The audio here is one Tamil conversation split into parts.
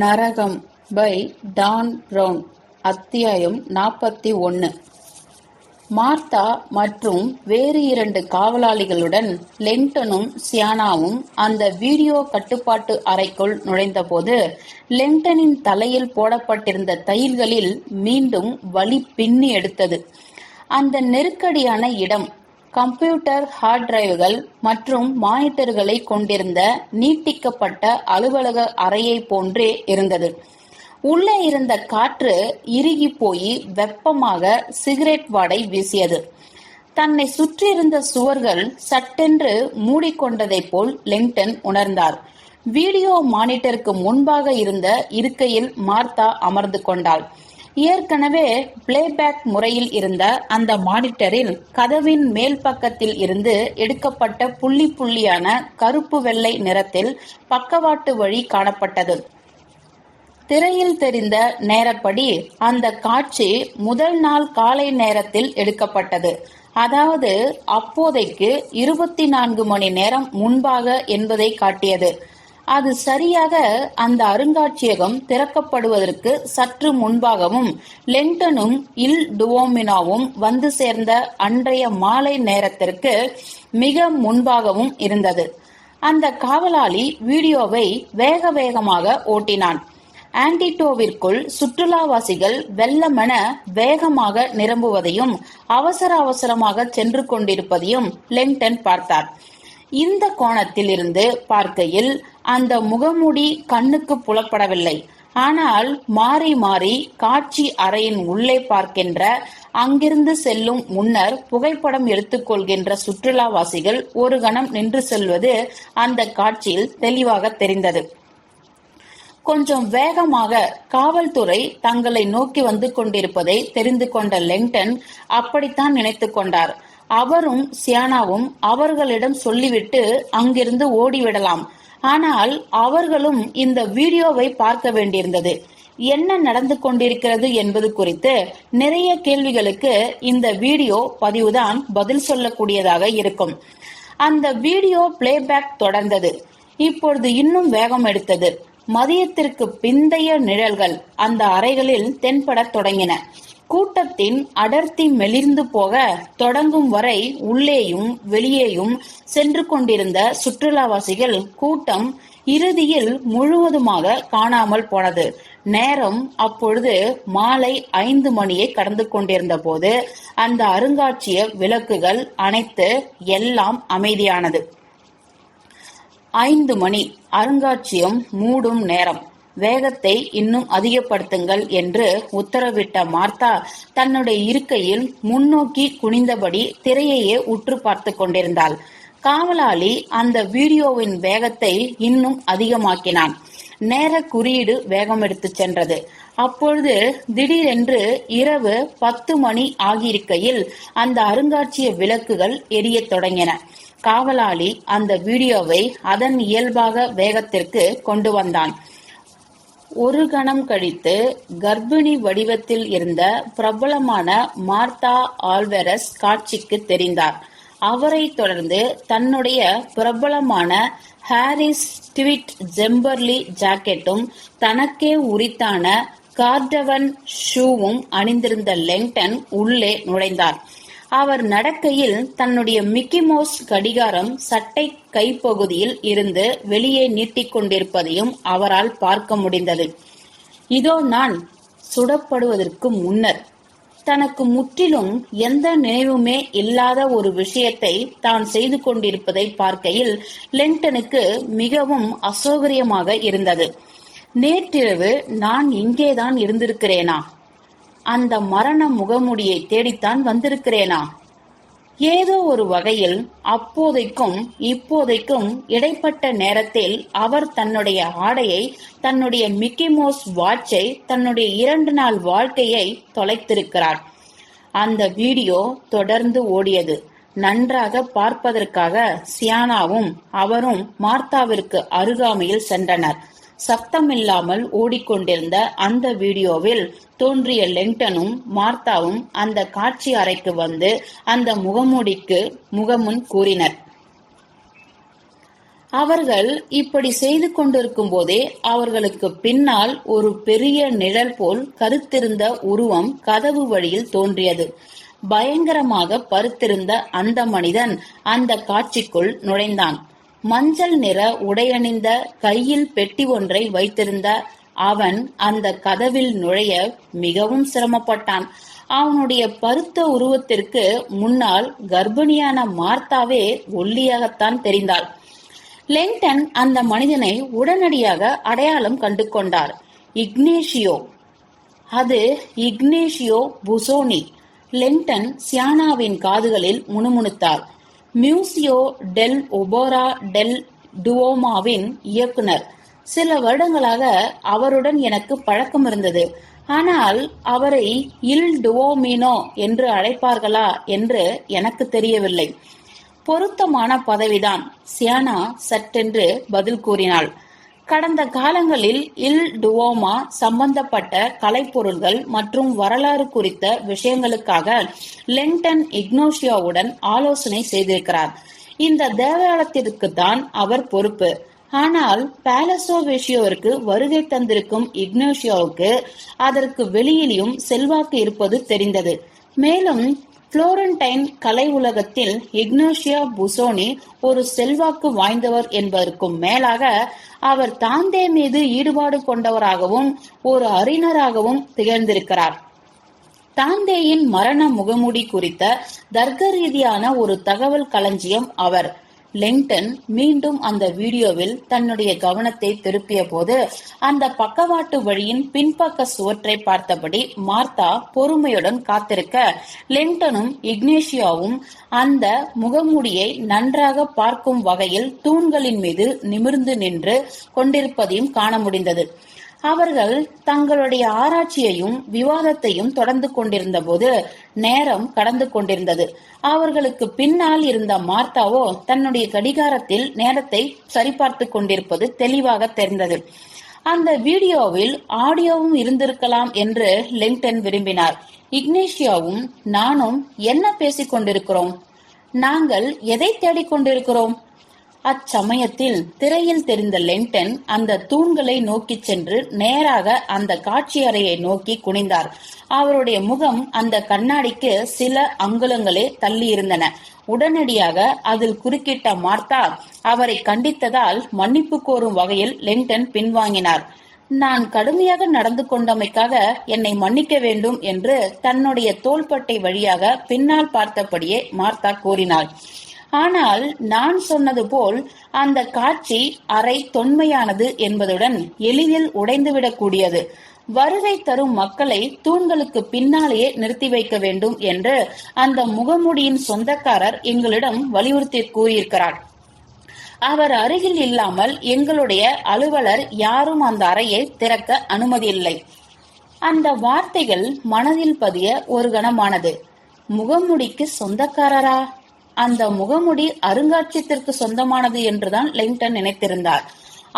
நரகம் பை டான் பிரவுன் அத்தியாயம் நாற்பத்தி ஒன்று மார்த்தா மற்றும் வேறு இரண்டு காவலாளிகளுடன் லெங்டனும் சியானாவும் அந்த வீடியோ கட்டுப்பாட்டு அறைக்குள் நுழைந்தபோது லெங்டனின் தலையில் போடப்பட்டிருந்த தையல்களில் மீண்டும் வலி பின்னி எடுத்தது. அந்த நெருக்கடியான இடம் கம்ப்யூட்டர் ஹார்ட் டிரைவுகள் மற்றும் மானிட்டர்களை கொண்டிருந்த நீட்டிக்கப்பட்ட அலுவலக அறையை போன்றே இருந்தது. உள்ளே இருந்த காற்று இறுகி போய் வெப்பமாக சிகரெட் வாடை வீசியது. தன்னை சுற்றியிருந்த சுவர்கள் சட்டென்று மூடிக்கொண்டதைப் போல் லெங்டன் உணர்ந்தார். வீடியோ மானிட்டருக்கு முன்பாக இருந்த இருக்கையில் மார்த்தா அமர்ந்து கொண்டாள். ஏற்கனவே பிளேபேக் முறையில் இருந்த அந்த மானிட்டரில் கதவின் மேல் பக்கத்தில் இருந்து எடுக்கப்பட்ட புள்ளி புள்ளியான கருப்பு வெள்ளை நிறத்தில் பக்கவாட்டு வழி காணப்பட்டது. திரையில் தெரிந்த நேரப்படி அந்த காட்சி முதல் நாள் காலை நேரத்தில் எடுக்கப்பட்டது. அதாவது அப்போதைக்கு இருபத்தி நான்கு மணி நேரம் முன்பாக என்பதை காட்டியது. அது சரியாக அந்த அருங்காட்சியகம் திறக்கப்படுவதற்கு சற்று முன்பாகவும் லெங்டனும் இல் டுவோமினாவும் வந்து சேர்ந்த அன்றைய மாலை நேரத்திற்கு மிக முன்பாகவும் இருந்தது. அந்த காவலாளி வீடியோவை வேக வேகமாக ஓட்டினான். ஆன்டிட்டோவிற்குள் சுற்றுலாவாசிகள் வெள்ளமென வேகமாக நிரம்புவதையும் அவசர அவசரமாக சென்று கொண்டிருப்பதையும் லெங்டன் பார்த்தார். இந்த கோணத்தில் இருந்து பார்க்கையில் அந்த முகமூடி கண்ணுக்கு புலப்படவில்லை. ஆனால் மாறி மாறி காட்சி அறையின் உள்ளே பார்க்கின்ற அங்கிருந்து செல்லும் முன்னர் புகைப்படம் எடுத்துக்கொள்கின்ற சுற்றுலாவாசிகள் ஒரு கணம் நின்று செல்வது அந்த காட்சியில் தெளிவாக தெரிந்தது. கொஞ்சம் வேகமாக காவல்துறை தங்களை நோக்கி வந்து கொண்டிருப்பதை தெரிந்து கொண்ட லெங்டன் அப்படித்தான் நினைத்து கொண்டார். அவரும் சியானாவும் அவர்களிடம் சொல்லிவிட்டு அங்கிருந்து ஓடிவிடலாம். ஆனால் அவர்களும் இந்த வீடியோவை பார்க்க வேண்டியிருந்தது. என்ன நடந்து கொண்டிருக்கிறது என்பது குறித்து நிறைய கேள்விகளுக்கு இந்த வீடியோ பதிவுதான் பதில் சொல்லக்கூடியதாக இருக்கும். அந்த வீடியோ பிளேபேக் தொடர்ந்தது. இப்பொழுது இன்னும் வேகம் எடுத்தது. மதியத்திற்கு பிந்தைய நிழல்கள் அந்த அறைகளில் தென்படத் தொடங்கின. கூட்டத்தின் அடர்த்தி மெலிர்ந்து போக தொடங்கும் வரை உள்ளேயும் வெளியேயும் சென்று கொண்டிருந்த சுற்றுலாவாசிகள் கூட்டம் இறுதியில் முழுவதுமாக காணாமல் போனது. நேரம் அப்பொழுது மாலை ஐந்து மணியை கடந்து கொண்டிருந்த போது அந்த அருங்காட்சிய விளக்குகள் அனைத்து எல்லாம் அமைதியானது. ஐந்து மணி. அருங்காட்சியம் மூடும் நேரம். வேகத்தை இன்னும் அதிகப்படுத்துங்கள் என்று உத்தரவிட்ட மார்த்தா தன்னுடைய இருக்கையில் முன்னோக்கி குனிந்தபடி திரையையே உற்று பார்த்து கொண்டிருந்தாள். காவலாளி அந்த வீடியோவின் வேகத்தை இன்னும் அதிகமாக்கினான். நேர குறியீடு வேகம் எடுத்து சென்றது. அப்பொழுது திடீரென்று இரவு பத்து மணி ஆகியிருக்கையில் அந்த அருங்காட்சிய விளக்குகள் எரியத் தொடங்கின. காவலாளி அந்த வீடியோவை அதன் இயல்பாக வேகத்திற்கு கொண்டு வந்தான். ஒரு கணம் கழித்து கர்ப்பிணி வடிவத்தில் இருந்த பிரபலமான மார்த்தா ஆல்வெரஸ் காட்சிக்கு தெரிந்தார். அவரை தொடர்ந்து தன்னுடைய பிரபலமான ஹாரிஸ் ட்விட் ஜெம்பர்லி ஜாக்கெட்டும் தனக்கே உரித்தான கார்டவன் ஷூவும் அணிந்திருந்த லெங்டன் உள்ளே நுழைந்தார். அவர் நடக்கையில் தன்னுடைய மிக்கி மவுஸ் கடிகாரம் சட்டை கைப்பகுதியில் இருந்து வெளியே நீட்டிக்கொண்டிருப்பதையும் அவரால் பார்க்க முடிந்தது. இதோ நான் சுடப்படுவதற்கு முன்னர் தனக்கு முற்றிலும் எந்த நினைவுமே இல்லாத ஒரு விஷயத்தை தான் செய்து கொண்டிருப்பதை பார்க்கையில் லெங்டனுக்கு மிகவும் அசௌகரியமாக இருந்தது. நேற்றிரவு நான் இங்கேதான் இருந்திருக்கிறேனா? அந்த மரண முகமுடியை தேடித்தான் வந்திருக்கிறேனா? ஏதோ ஒரு வகையில் அப்போதைக்கும் இப்போதைக்கும் இடைப்பட்ட நேரத்தில் அவர் தன்னுடைய ஆடையை தன்னுடைய மிக்கி மோஸ் வாட்சை தன்னுடைய இரண்டு நாள் வாழ்க்கையை தொலைத்திருக்கிறார். அந்த வீடியோ தொடர்ந்து ஓடியது. நன்றாக பார்ப்பதற்காக சியானாவும் அவரும் மார்த்தாவிற்கு அருகாமையில் சென்றனர். சத்தமில்லாமல் ஓடிக்கொண்டிருந்த அந்த வீடியோவில் தோன்றிய லெங்டனும் மார்த்தாவும் அந்த காட்சி அறைக்கு வந்து அந்த முகமூடிக்கு முகமுன் கூறினர். அவர்கள் இப்படி செய்து கொண்டிருக்கும் போதே அவர்களுக்கு பின்னால் ஒரு பெரிய நிழல் போல் கருத்திருந்த உருவம் கதவு வழியில் தோன்றியது. பயங்கரமாக பருத்திருந்த அந்த மனிதன் அந்த காட்சிக்குள் நுழைந்தான். மஞ்சள் நிற உடையணிந்த கையில் பெட்டி ஒன்றை வைத்திருந்த அவன் அந்த கதவில் நுழைய மிகவும் சிரமப்பட்டான். அவனுடைய பருத்த உருவத்திற்கு முன்னால் கர்ப்பிணியான மார்த்தாவே ஒல்லியாகத்தான் தெரிந்தாள். லெங்டன் அந்த மனிதனை உடனடியாக அடையாளம் கண்டு கொண்டார் இக்னேஷியோ. அது இக்னேஷியோ புசோனி. லெங்டன் சியானாவின் காதுகளில் முணுமுணுத்தார். மியூசியோ டெல் ஒபோரா டெல் டுவோமாவின் இயக்குனர். சில வருடங்களாக அவருடன் எனக்கு பழக்கம் இருந்தது. ஆனால் அவரை இல் டுவோமினோ என்று அழைப்பார்களா என்று எனக்கு தெரியவில்லை. பொருத்தமான பதவிதான் சியானா சட்டென்று பதில் கூறினாள். கடந்த காலங்களில் இல் டுவோமா சம்பந்தப்பட்ட கலைப்பொருள்கள் மற்றும் வரலாறு குறித்த விஷயங்களுக்காக லெங்டன் இக்னோஷியாவுடன் ஆலோசனை செய்திருக்கிறார். இந்த தேவாலயத்திற்கு தான் அவர் பொறுப்பு. ஆனால் பேலசோ விஷயோருக்கு வருகை தந்திருக்கும் இக்னோஷியாவுக்கு அதற்கு வெளியிலும் செல்வாக்கு இருப்பது தெரிந்தது. மேலும் புளோரன்டைன் கலை உலகத்தில் இக்னோஷியா புசோனி ஒரு செல்வாக்கு வாய்ந்தவர் என்பதற்கும் மேலாக அவர் தாந்தே மீது ஈடுபாடு கொண்டவராகவும் ஒரு அறிஞராகவும் திகழ்ந்திருக்கிறார். தாந்தேயின் மரண முகமூடி குறித்த தர்க்க ரீதியான ஒரு தகவல் களஞ்சியம் அவர். லிங்டன் மீண்டும் அந்த வீடியோவில் தன்னுடைய கவனத்தை திருப்பிய போது அந்த பக்கவாட்டு வழியின் பின்பக்க சுவற்றை பார்த்தபடி மார்த்தா பொறுமையுடன் காத்திருக்க லிங்டனும் இக்னேஷியாவும் அந்த முகமூடியை நன்றாக பார்க்கும் வகையில் தூண்களின் மீது நிமிர்ந்து நின்று கொண்டிருப்பதையும் காண முடிந்தது. அவர்கள் தங்களுடைய ஆராய்ச்சியையும் விவாதத்தையும் தொடர்ந்து கொண்டிருந்த போது நேரம் கடந்து கொண்டிருந்தது. அவர்களுக்கு பின்னால் இருந்த மார்த்தாவோ தன்னுடைய கடிகாரத்தில் நேரத்தை சரிபார்த்து கொண்டிருப்பது தெளிவாக தெரிந்தது. அந்த வீடியோவில் ஆடியோவும் இருந்திருக்கலாம் என்று லிங்டன் விரும்பினார். இக்னேஷியாவும் நானும் என்ன பேசிக் கொண்டிருக்கிறோம்? நாங்கள் எதை தேடிக்கொண்டிருக்கிறோம் கொண்டிருக்கிறோம்? அச்சமயத்தில் திரையில் தெரிந்த லெண்டன் அந்த தூண்களை நோக்கிச் சென்று நேராக அந்த காட்சி அறையை நோக்கி குனிந்தார். அவருடைய முகம் அந்த கண்ணாடிக்கு சில அங்குலங்களே தள்ளி இருந்தன உடனடியாக அதில் குறுக்கிட்ட மார்த்தா அவரை கண்டித்ததால் மன்னிப்பு கோரும் வகையில் லென்டன் பின்வாங்கினார். நான் கடுமையாக நடந்து கொண்டமைக்காக என்னை மன்னிக்க வேண்டும் என்று தன்னுடைய தோள்பட்டை வழியாக பின்னால் பார்த்தபடியே மார்த்தா கூறினாள். ஆனால் நான் சொன்னது போல் அந்த காட்சி அறை தொன்மையானது என்பதுடன் எளிதில் உடைந்துவிடக்கூடியது. வருகை தரும் மக்களை தூண்களுக்கு பின்னாலேயே நிறுத்தி வைக்க வேண்டும் என்று அந்த முகமுடியின் சொந்தக்காரர் எங்களிடம் வலியுறுத்தி கூறியிருக்கிறார். அவர் அருகில் இல்லாமல் எங்களுடைய அலுவலர் யாரும் அந்த அறையை திறக்க அனுமதியில்லை. அந்த வார்த்தைகள் மனதில் பதிய ஒரு கணமானது முகமுடிக்கு சொந்தக்காரரா? அந்த முகமுடி அருங்காட்சியத்திற்கு சொந்தமானது என்றுதான் லிங்டன் நினைத்திருந்தார்.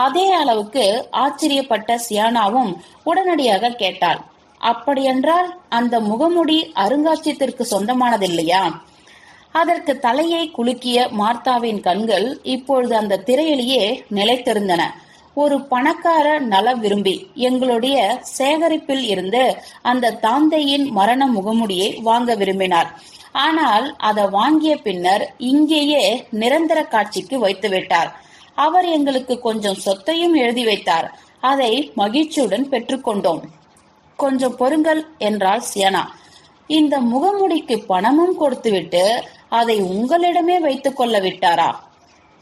அதே அளவுக்கு ஆச்சரியப்பட்ட சியானாவும் உடனடியாக கேட்டாள் அப்படியென்றால் அந்த முகமுடி அருங்காட்சியத்திற்கு சொந்தமானதில்லையா? அதற்கு தலையை குலுக்கிய மார்த்தாவின் கண்கள் இப்பொழுது அந்த திரையிலேயே நிலைத்திருந்தன. ஒரு பணக்கார நல விரும்பி எங்களுடைய சேகரிப்பில் இருந்து அந்த தாந்தையின் மரண முகமுடியை வாங்க விரும்பினார். ஆனால் அதை வாங்கிய பின்னர் இங்கேயே நிரந்தர காட்சிக்கு வைத்து விட்டார் அவர் எங்களுக்கு கொஞ்சம் சொத்தையும் எழுதி வைத்தார். அதை மகிழ்ச்சியுடன் பெற்றுக்கொண்டோம் கொஞ்சம் பொறுங்கள் என்றாள் சியனா. இந்த முகமுடிக்கு பணமும் கொடுத்துவிட்டு அதை உங்களிடமே வைத்துக் கொள்ள விட்டாரா?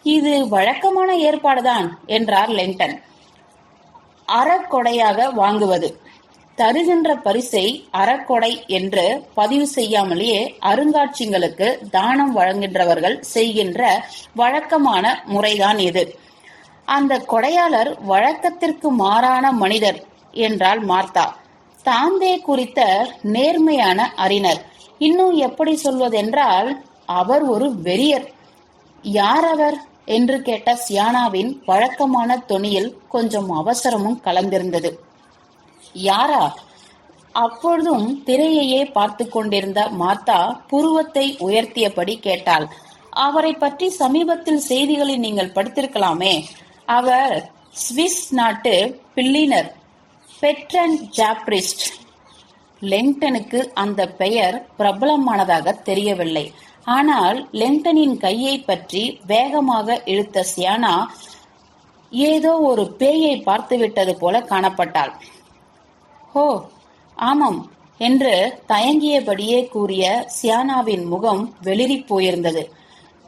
இது வழக்கமான ஏற்பாடுதான் என்றார் லெங்டன் அறக்கொடையாக வாங்குவது. தருகின்ற பரிசை அறக்கொடை என்று பதிவு செய்யாமலேயே அருங்காட்சியங்களுக்கு தானம் வழங்குகின்றவர்கள் செய்கின்ற வழக்கமான முறைதான் இது. அந்த கொடையாளர் வழக்கத்திற்கு மாறான மனிதர் என்றால் மார்த்தா. தாந்தே குறித்த நேர்மையான அறிஞர். இன்னும் எப்படி சொல்வதென்றால் அவர் ஒரு வெறியர். யார் அவர் என்று கேட்ட சியானாவின் வழக்கமான தொனியில் கொஞ்சம் அவசரமும் கலந்திருந்தது. யாரா? அப்பொழுதும் திரையையே பார்த்து கொண்டிருந்த மாத்தா புருவத்தை உயர்த்தியபடி கேட்டாள். அவரை பற்றி சமீபத்தில் செய்திகளை நீங்கள் படித்திருக்கலாமே. அவர் சுவிஸ் நாட்டு பில்லினர் பெட்ரன் ஜாப்ரிஸ்ட். லெங்டனுக்கு அந்த பெயர் பிரபலமானதாக தெரியவில்லை. ஆனால் லெங்டனின் கையை பற்றி வேகமாக இழுத்த சியானா ஏதோ ஒரு பேயை பார்த்துவிட்டது போல காணப்பட்டாள். ஹோ ஆமாம் என்று தயங்கியபடியே கூறிய சியானாவின் முகம் வெளிரி போயிருந்தது.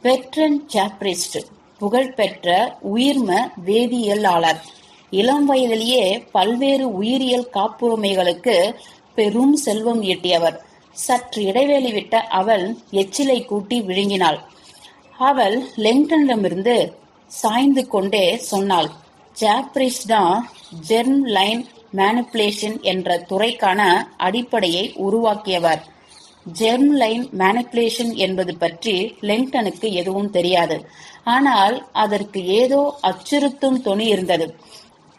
பெட்ரன் சாப்ரிஸ்ட் புகழ்பெற்ற உயிர்ம வேதியியலாளர். இளம் வயதிலேயே பல்வேறு உயிரியல் காப்புரிமைகளுக்கு பெரும் செல்வம் ஈட்டியவர். சற்று இடைவெளி விட்ட அவள் எச்சிலை கூட்டி விழுங்கினாள். அவள் லெங்டனிடமிருந்து சாய்ந்து கொண்டே சொன்னாள் ஜாப்ரிஸ்டா தான் ஜெர்ம் லைன் மேனிப்புலேஷன் என்ற துறைக்கான அடிப்படையை உருவாக்கியவர். ஜெர்ம் லைன் மேனிப்புலேஷன் என்பது பற்றி லெங்டனுக்கு எதுவும் தெரியாது. ஆனால் அதற்கு ஏதோ அச்சுறுத்தும் துணி இருந்தது.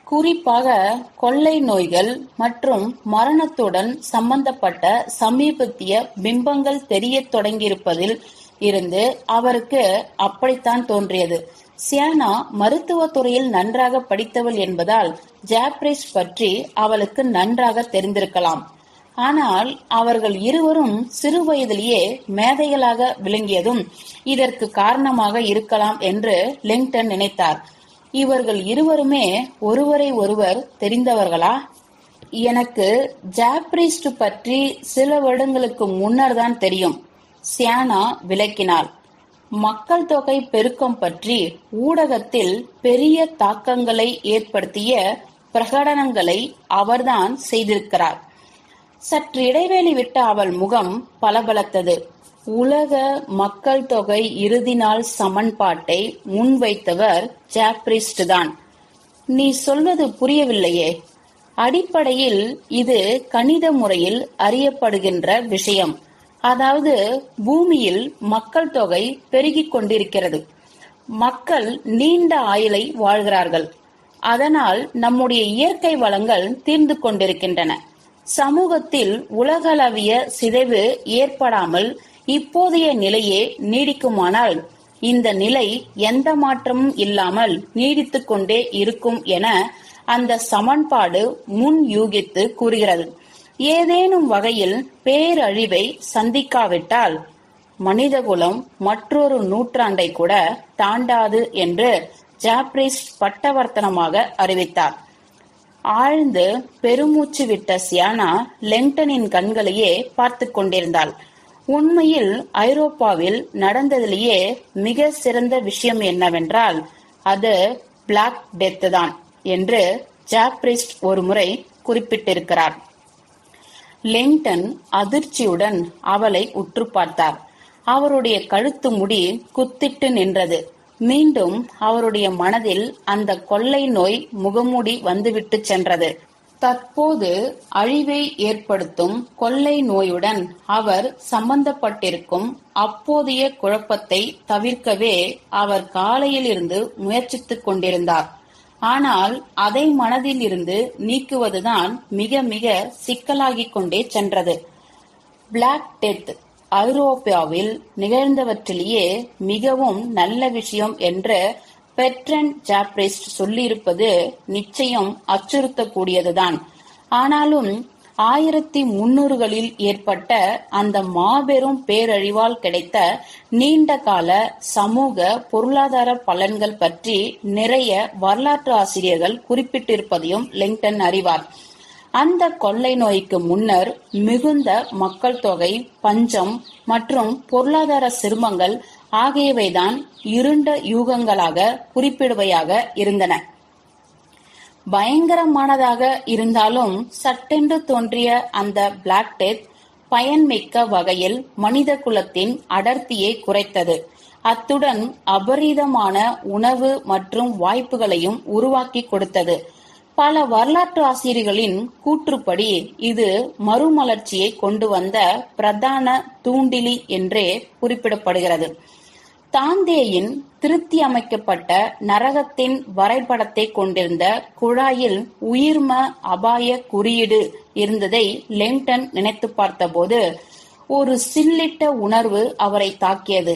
குறிப்பாக கொள்ளை நோய்கள் மற்றும் மரணத்துடன் சம்பந்தப்பட்ட சமீபத்திய பிம்பங்கள் தெரிய தொடங்கியிருப்பதில் இருந்து அவருக்கு அப்படித்தான் தோன்றியது. சியானா மருத்துவத் துறையில் நன்றாக படித்தவள் என்பதால் ஜாப்ரிஸ் பற்றி அவளுக்கு நன்றாக தெரிந்திருக்கலாம். ஆனால் அவர்கள் இருவரும் சிறு வயதிலேயே மேதைகளாக விளங்கியதும் இதற்கு காரணமாக இருக்கலாம் என்று லிங்டன் நினைத்தார். இவர்கள் இருவருமே ஒருவரை ஒருவர் தெரிந்தவர்களா? எனக்கு ஜாப்ரிஸ்ட் பற்றி சில வருடங்களுக்கு முன்னர் தான் தெரியும். சியானா விளக்கினாள். மக்கள் தொகை பெருக்கம் பற்றி ஊடகத்தில் பெரிய தாக்கங்களை ஏற்படுத்திய பிரகடனங்களை அவர்தான் செய்திருக்கிறார். சற்று இடைவெளி விட்ட அவள் முகம் பளபளத்தது. உலக மக்கள் தொகை இறுதி நாள் சமன்பாட்டை முன்வைத்தவர் ஜாப்ரிஸ்ட் தான் நீ சொல்வது புரியவில்லையே. அடிப்படையில் இது கணித முறையில் அறியப்படுகின்ற விஷயம். அதாவது பூமியில் மக்கள் தொகை பெருகிக் கொண்டிருக்கிறது. மக்கள் நீண்ட ஆயுளை வாழ்கிறார்கள். அதனால் நம்முடைய இயற்கை வளங்கள் தீர்ந்து கொண்டிருக்கின்றன. சமூகத்தில் உலகளவிய சிதைவு ஏற்படாமல் இப்போதைய நிலையே நீடிக்குமானால் இந்த நிலை எந்த மாற்றமும் இல்லாமல் நீடித்துக் கொண்டே இருக்கும் என அந்த சமன்பாடு முன் யூகித்து கூறுகிறது. ஏதேனும் வகையில் பேரழிவை சந்திக்காவிட்டால் மனிதகுலம் மற்றொரு நூற்றாண்டை கூட தாண்டாது என்று ஜாப்ரிஸ் பட்டவர்த்தனமாக அறிவித்தார். ஆழ்ந்து பெருமூச்சு விட்ட சியானா லெங்டனின் கண்களையே பார்த்து கொண்டிருந்தாள். உண்மையில் ஐரோப்பாவில் நடந்ததிலேயே மிக சிறந்த விஷயம் என்னவென்றால் அது பிளாக் டெத் தான் என்று ஜாப்ரிஸ்ட் ஒருமுறை குறிப்பிட்டிருக்கிறார். லிங்டன் அதிர்ச்சியுடன் அவளை உற்று பார்த்தார். அவருடைய கழுத்து முடி குத்திட்டு நின்றது. மீண்டும் அவருடைய மனதில் அந்த கொள்ளை நோய் முகமூடி வந்துவிட்டு சென்றது. தற்போது அழிவை ஏற்படுத்தும் கொள்ளை நோயுடன் அவர் சம்பந்தப்பட்டிருக்கும் அப்போதைய குழப்பத்தை தவிர்க்கவே அவர் காலையிலிருந்து முயற்சித்துக் கொண்டிருந்தார். ஆனால் அதை மனதில் இருந்து நீக்குவதுதான் மிக மிக சிக்கலாகிக் கொண்டே சென்றது. பிளாக் டெத் ஐரோப்பாவில் நிகழ்ந்தவற்றிலேயே மிகவும் நல்ல விஷயம் என்று பெட்ரன் ஜாப்ரிஸ்ட் சொல்லியிருப்பது நிச்சயம் அச்சுறுத்தக்கூடியதுதான். ஆனாலும் ஆயிரத்தி முன்னூறுகளில் ஏற்பட்ட அந்த மாபெரும் பேரழிவால் கிடைத்த நீண்ட கால சமூக பொருளாதார பலன்கள் பற்றி நிறைய வரலாற்று ஆசிரியர்கள் குறிப்பிட்டிருப்பதையும் லிங்டன் அறிவார். அந்த கொள்ளை நோய்க்கு முன்னர் மிகுந்த மக்கள் தொகை பஞ்சம் மற்றும் பொருளாதார சிரமங்கள் ஆகியவைதான் இருண்ட யூகங்களாக குறிப்பிடுவையாக இருந்தன. பயங்கரமானதாக இருந்தாலும் சட்டென்று தோன்றிய அந்த பிளாக் டெத் பயன்மிக்க வகையில் மனித குலத்தின் அடர்த்தியை குறைத்தது. அத்துடன் அபரீதமான உணவு மற்றும் வாய்ப்புகளையும் உருவாக்கி கொடுத்தது. பல வரலாற்று ஆசிரியர்களின் கூற்றுப்படி இது மறுமலர்ச்சியை கொண்டு வந்த பிரதான தூண்டிலி என்றே குறிப்பிடப்படுகிறது. தாந்தேயின் திருத்தி அமைக்கப்பட்ட நரகத்தின் வரைபடத்தை கொண்டிருந்த குழாயில் உயிர்ம அபாய குறியீடு இருந்ததை லிங்டன் நினைத்து பார்த்தபோது ஒரு சில்லிட்ட உணர்வு அவரை தாக்கியது.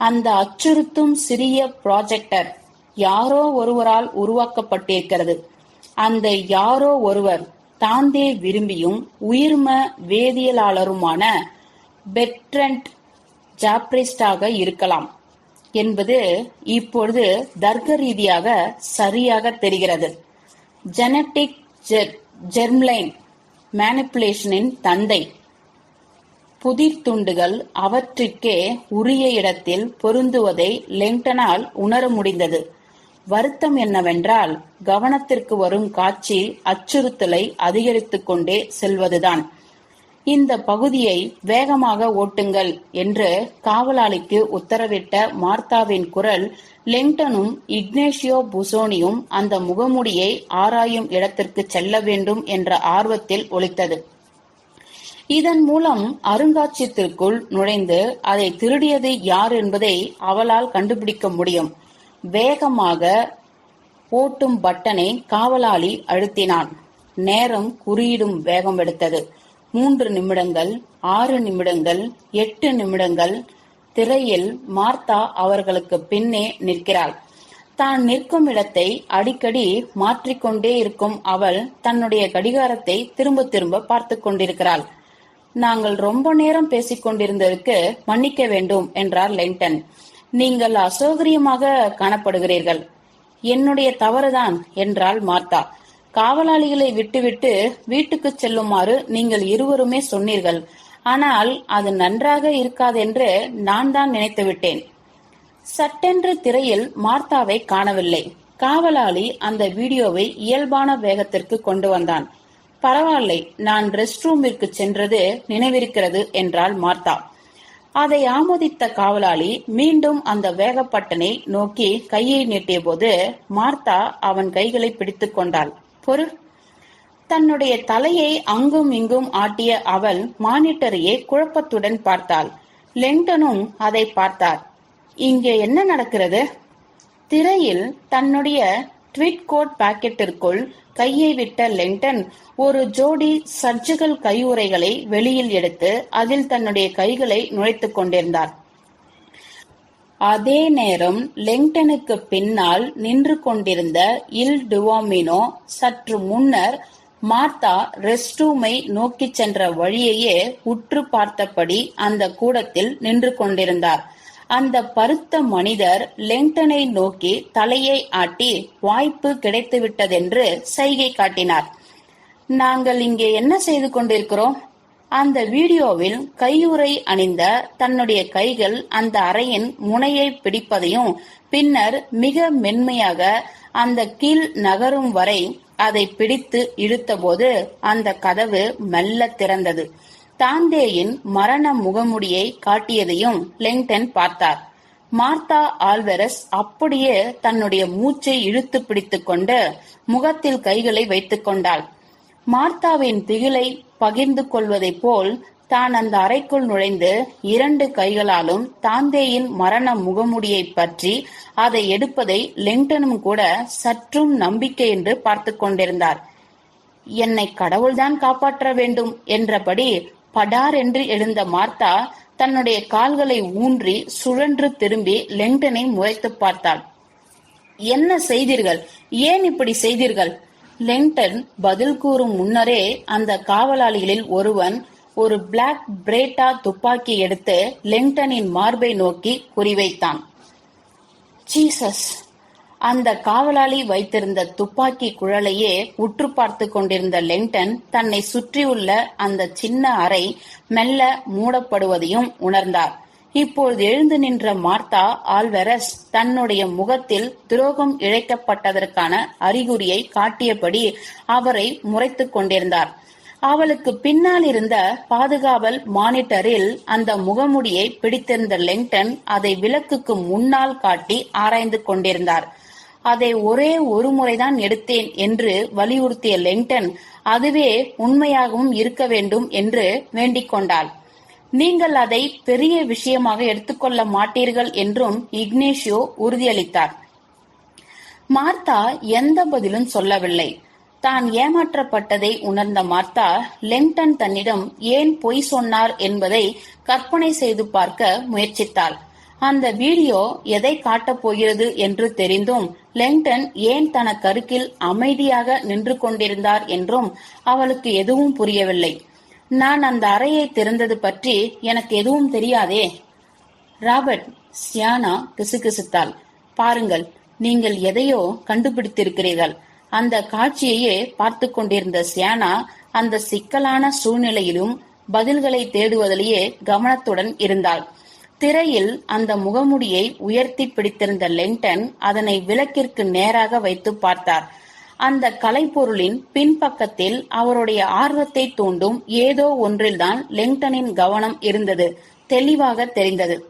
அந்த அச்சுறுத்தும் சிறிய ப்ராஜெக்டர் யாரோ ஒருவரால் உருவாக்கப்பட்டிருக்கிறது. அந்த யாரோ ஒருவர் தாந்தே விரும்பியும் உயிர்ம வேதியியலாளருமான பெட்ரண்ட் ஜாப்ரிஸ்டாக இருக்கலாம். என்பது இப்பொழுது தர்க்க ரீதியாக சரியாக தெரிகிறது. ஜெனட்டிக் ஜெர்ம்லைன் மேனிப்புலேஷனின் தந்தை. புதிர் துண்டுகள் அவற்றிற்கே உரிய இடத்தில் பொருந்துவதை லெங்டனால் உணர முடிந்தது. வருத்தம் என்னவென்றால் கவனத்திற்கு வரும் காட்சி அச்சுறுத்தலை அதிகரித்துக் கொண்டே செல்வதுதான். இந்த பகுதியை வேகமாக ஓட்டுங்கள் என்று காவலாளிக்கு உத்தரவிட்ட மார்த்தாவின் குரல் லெங்டனும் இக்னேஷியோ புசோனியும் அந்த முகமுடியை ஆராயும் இடத்திற்கு செல்ல வேண்டும் என்ற ஆர்வத்தில் ஒழித்தது இதன் மூலம் அருங்காட்சியகத்திற்குள் நுழைந்து அதை திருடியது யார் என்பதை அவளால் கண்டுபிடிக்க முடியும். வேகமாக ஓட்டும் பட்டனை காவலாளி அழுத்தினான். நேரம் குறியிடும் வேகம் எடுத்தது. மூன்று நிமிடங்கள் ஆறு நிமிடங்கள் எட்டு நிமிடங்கள். திரையில் மார்த்தா அவர்களுக்கு பின்னே நிற்கிறாள். தான் நிற்கும் இடத்தை அடிக்கடி மாற்றிக்கொண்டே இருக்கும் அவள் தன்னுடைய கடிகாரத்தை திரும்ப திரும்ப பார்த்து கொண்டிருக்கிறாள். நாங்கள் ரொம்ப நேரம் பேசிக் கொண்டிருந்ததற்கு மன்னிக்க வேண்டும் என்றார் லெங்டன் நீங்கள் அசௌகரியமாக காணப்படுகிறீர்கள். என்னுடைய தவறுதான் என்றாள் மார்த்தா. காவலாளிகளை விட்டுவிட்டு வீட்டுக்கு செல்லுமாறு நீங்கள் இருவருமே சொன்னீர்கள். ஆனால் அது நன்றாக இருக்காதென்று நான் தான் நினைத்துவிட்டேன். சட்டென்று திரையில் மார்த்தாவை காணவில்லை. காவலாளி அந்த வீடியோவை இயல்பான வேகத்திற்கு கொண்டு வந்தான். பரவாயில்லை நான் ரெஸ்ட் ரூமிற்கு சென்றது நினைவிருக்கிறது என்றாள் மார்த்தா. அதை ஆமோதித்த காவலாளி மீண்டும் அந்த வேகப்பட்டனை நோக்கி கையை நீட்டிய போது மார்த்தா அவன் கைகளை பிடித்துக் கொண்டாள். பொறு தன்னுடைய தலையை அங்கும் இங்கும் ஆட்டிய அவள் மானிட்டரையே குழப்பத்துடன் பார்த்தாள். லெங்டனும் அதை பார்த்தார். இங்கே என்ன நடக்கிறது? திரையில் தன்னுடைய ட்விட் கோட் பாக்கெட்டிற்குள் கையை விட்ட லெங்டன் ஒரு ஜோடி சர்ஜிக்கல் கையுறைகளை வெளியில் எடுத்து அதில் தன்னுடைய கைகளை நுழைத்துக் கொண்டிருந்தார். அதே நேரம் லெங்டனுக்கு பின்னால் நின்று கொண்டிருந்த இல் டுவாமினோ சற்று முன்னர் மார்த்தா ரெஸ்ட் ரூமை நோக்கிச் சென்ற வழியையே உற்று பார்த்தபடி அந்த கூடத்தில் நின்று கொண்டிருந்தார். அந்த பருத்த மனிதர் லெங்டனை நோக்கி தலையை ஆட்டி வாய்ப்பு கிடைத்துவிட்டதென்று சைகை காட்டினார். நாங்கள் இங்கே என்ன செய்து கொண்டிருக்கிறோம்? அந்த வீடியோவில் கையுறை அணிந்த தன்னுடைய கைகள் அந்த அறையின் முனையை பிடிப்பதையும் பின்னர் மிக மென்மையாக அந்த கீழ் நகரும் வரை அதை பிடித்து இழுத்தபோது அந்த கதவு மெல்ல திறந்தது. தாந்தேயின் மரண முகமுடியை காட்டியதையும் லெங்டன் பார்த்தார். மார்த்தா ஆல்வெரஸ் அப்படியே தன்னுடைய மூச்சை இழுத்து பிடித்துக் கொண்டு முகத்தில் கைகளை வைத்துக் கொண்டாள். மார்த்தாவின் திகிலை பகிர்ந்து கொள்வதைப் போல் தான் அந்த அறைக்குள் நுழைந்து இரண்டு கைகளாலும் தாந்தேயின் மரண முகமுடியை பற்றி அதை எடுப்பதை லெங்டனும் கூட சற்றும் நம்பிக்கை என்று பார்த்து கொண்டிருந்தார். என்னை கடவுள்தான் காப்பாற்ற வேண்டும் என்றபடி படார் என்று எழுந்த மார்த்தா தன்னுடைய கால்களை ஊன்றி சுழன்று திரும்பி லெங்டனை முறைத்து பார்த்தாள். என்ன செய்தீர்கள்? ஏன் இப்படி செய்தீர்கள்? லெங்டன் பதில் கூறும் முன்னரே அந்த காவலாளிகளில் ஒருவன் ஒரு பிளாக் பிரேட்டா துப்பாக்கி எடுத்து லெங்டனின் மார்பை நோக்கி குறிவைத்தான். ஜீசஸ் அந்த காவலாளி வைத்திருந்த துப்பாக்கி குழலையே உற்று பார்த்து கொண்டிருந்த லெங்டன் தன்னை சுற்றியுள்ள அந்த சின்ன அறை மெல்ல மூடப்படுவதையும் உணர்ந்தார். இப்போது எழுந்து நின்ற மார்த்தா ஆல்வெரஸ் தன்னுடைய முகத்தில் துரோகம் இழைக்கப்பட்டதற்கான அறிகுறியை காட்டியபடி அவரை முறைத்துக் கொண்டிருந்தார். அவளுக்கு பின்னால் இருந்த பாதுகாவல் மானிட்டரில் அந்த முகமுடியை பிடித்திருந்த லெங்டன் அதை விளக்குக்கு முன்னால் காட்டி ஆராய்ந்து கொண்டிருந்தார். அதை ஒரே ஒரு முறைதான் எடுத்தேன் என்று வலியுறுத்திய லெங்டன் அதுவே உண்மையாகவும் இருக்க வேண்டும் என்று வேண்டிக் கொண்டாள். நீங்கள் அதை பெரிய விஷயமாக எடுத்துக்கொள்ள மாட்டீர்கள் என்றும் இக்னேஷியோ உறுதியளித்தார். மார்த்தா எந்த பதிலும் சொல்லவில்லை. தான் ஏமாற்றப்பட்டதை உணர்ந்த மார்த்தா லெங்டன் தன்னிடம் ஏன் பொய் சொன்னார் என்பதை கற்பனை செய்து பார்க்க முயற்சித்தாள். அந்த வீடியோ எதை காட்டப் போகிறது என்று தெரிந்தும் லெங்டன் ஏன் தனக்கருகில் அமைதியாக நின்று கொண்டிருந்தார் என்றும் அவளுக்கு எதுவும் புரியவில்லை. நான் அந்த அறையை திறந்தது பற்றி எனக்கு எதுவும் தெரியாதே. ராபர்ட் சியானா கிசுகிசுத்தாள். பாருங்கள் நீங்கள் எதையோ கண்டுபிடித்திருக்கிறீர்கள். அந்த காட்சியையே பார்த்து கொண்டிருந்த சியானா அந்த சிக்கலான சூழ்நிலையிலும் பதில்களை தேடுவதிலேயே கவனத்துடன் இருந்தாள். திரையில் அந்த முகமுடியை உயர்த்தி பிடித்திருந்த லெங்டன் அதனை விளக்கிற்கு நேராக வைத்து பார்த்தார். அந்த கலைப்பொருளின் பின்பக்கத்தில் அவருடைய ஆர்வத்தை தூண்டும் ஏதோ ஒன்றில்தான் லெங்டனின் கவனம் இருந்தது தெளிவாக தெரிந்தது.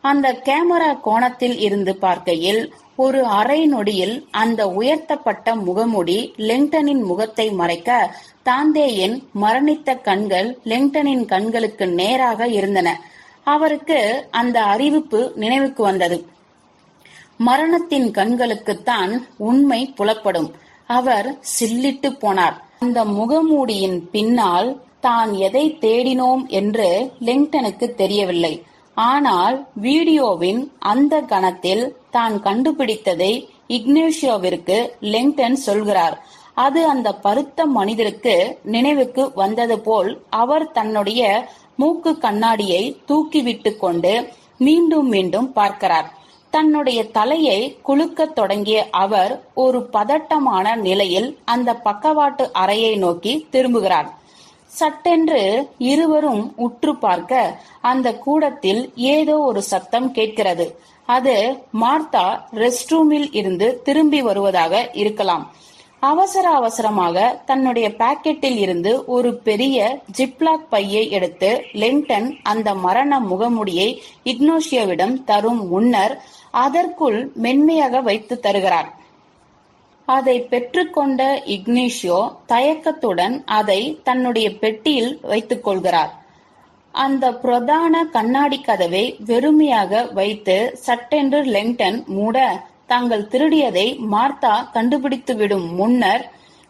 அந்த கேமரா கோணத்தில் இருந்து பார்க்கையில் ஒரு அரை நொடியில் அந்த உயர்த்தப்பட்ட முகமுடி லெங்டனின் முகத்தை மறைக்க தாந்தேயின் மரணித்த கண்கள் லெங்டனின் கண்களுக்கு நேராக இருந்தன. அவருக்கு அந்த அறிவிப்பு நினைவுக்கு வந்தது. மரணத்தின் கண்களுக்குத்தான் உண்மை புலப்படும். அவர் சில்லிட்டு போனார். அந்த முகமூடியின் பின்னால் தான் எதை தேடினோம் என்று லிங்டனுக்கு தெரியவில்லை. ஆனால் வீடியோவின் அந்த கணத்தில் தான் கண்டுபிடித்ததை இக்னேஷியோவிற்கு லெங்டன் சொல்கிறார். அது அந்த பருத்த மனிதருக்கு நினைவுக்கு வந்தது போல் அவர் தன்னுடைய மூக்கு கண்ணாடியை தூக்கிவிட்டு கொண்டு மீண்டும் மீண்டும் பார்க்கிறார். தன்னுடைய தலையை குலுக்கத் தொடங்கிய அவர் ஒரு பதட்டமான நிலையில் அந்த பக்கவாட்டு அறையை நோக்கி திரும்புகிறார். சட்டென்று இருவரும் உற்று பார்க்க அந்த கூடத்தில் ஏதோ ஒரு சத்தம் கேட்கிறது. அது மார்த்தா ரெஸ்ட் ரூமில் இருந்து திரும்பி வருவதாக இருக்கலாம். அவசர அவசரமாக தன்னுடைய பாக்கெட்டில் இருந்து ஒரு பெரிய ஜிப்லாக் பையை எடுத்து லெங்டன் அந்த மரண முகமுடியை இக்னோஷியாவிடம் தரும் முன்னர் அதற்குள் மென்மையாக வைத்து தருகிறார். அதை பெற்றுக்கொண்ட இக்னேஷியோ தயக்கத்துடன் அதை தன்னுடைய பெட்டியில் வைத்துக் கொள்கிறார். அந்த பிரதான கண்ணாடி கதவை வெறுமையாக வைத்து சட்டென்று லெங்டன் மூட தாங்கள் திருடியதை மார்த்தா கண்டுபிடித்துவிடும் முன்னர்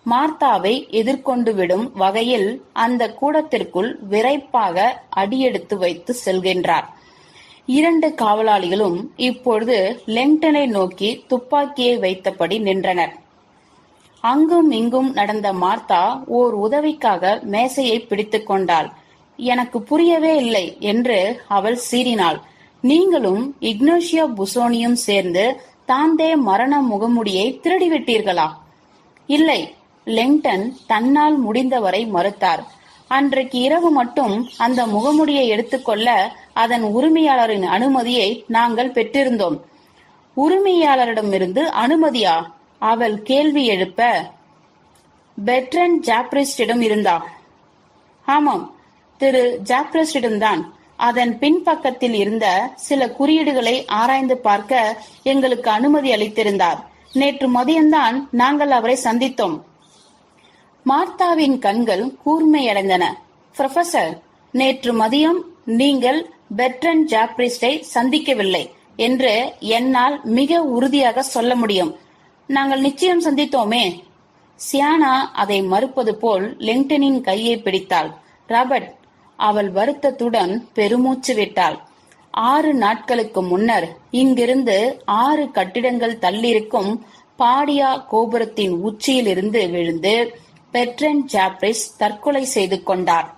மார்த்தாவை எதிர்கொண்டு விடும் வகையில் அந்த கூடத்திற்குள் விரைப்பாக அடியெடுத்து வைத்து செல்கின்றார். இரண்டு காவலாளிகளும் இப்பொழுது லெங்டனை நோக்கி துப்பாக்கியை வைத்தபடி நின்றனர். அங்கும் இங்கும் நடந்த மார்த்தா ஓர் உதவிக்காக மேசையை பிடித்துக் கொண்டாள். எனக்கு புரியவே இல்லை என்று அவள் சீறினாள். நீங்களும் இக்னோஷியா புசோனியும் சேர்ந்து தாந்தே மரண முகமுடியை திருடிவிட்டீர்களா? இல்லை லெங்டன் தன்னால் முடிந்தவரை மறுத்தார். அன்றைக்கு இரவு மட்டும் அந்த முகமுடியை எடுத்துக்கொள்ள அதன் உரிமையாளரின் அனுமதியை நாங்கள் பெற்றிருந்தோம். உரிமையாளரிடமிருந்து அனுமதியா? அவள் கேள்வி எழுப்ப பெட்ரன் ஜாப்ரிஸ்டிடம் இருந்தா? ஆமாம் திரு ஜாப்ரிஸ்டிடம்தான். அதன் பின்பக்கத்தில் இருந்த சில குறியீடுகளை ஆராய்ந்து பார்க்க எங்களுக்கு அனுமதி அளித்திருந்தார். நேற்று மதியம்தான் நாங்கள் அவரை சந்தித்தோம். மார்த்தாவின் கண்கள் கூர்மையடைந்தன. புரொஃபசர் நேற்று மதியம் நீங்கள் பெட்ரன் ஜாப்ரிஸ்டை சந்திக்கவில்லை என்று என்னால் மிக உறுதியாக சொல்ல முடியும். நாங்கள் நிச்சயம் சந்தித்தோமே. சியானா அதை மறுப்பது போல் லிங்டனின் கையை பிடித்தாள். ராபர்ட் அவள் வருத்தத்துடன் பெருமூச்சு விட்டாள். ஆறு நாட்களுக்கு முன்னர் இங்கிருந்து ஆறு கட்டிடங்கள் தள்ளியிருக்கும் பாடியா கோபுரத்தின் உச்சியிலிருந்து விழுந்து பெட்ரன் ஜாப்ரிஸ் தற்கொலை செய்து கொண்டார்.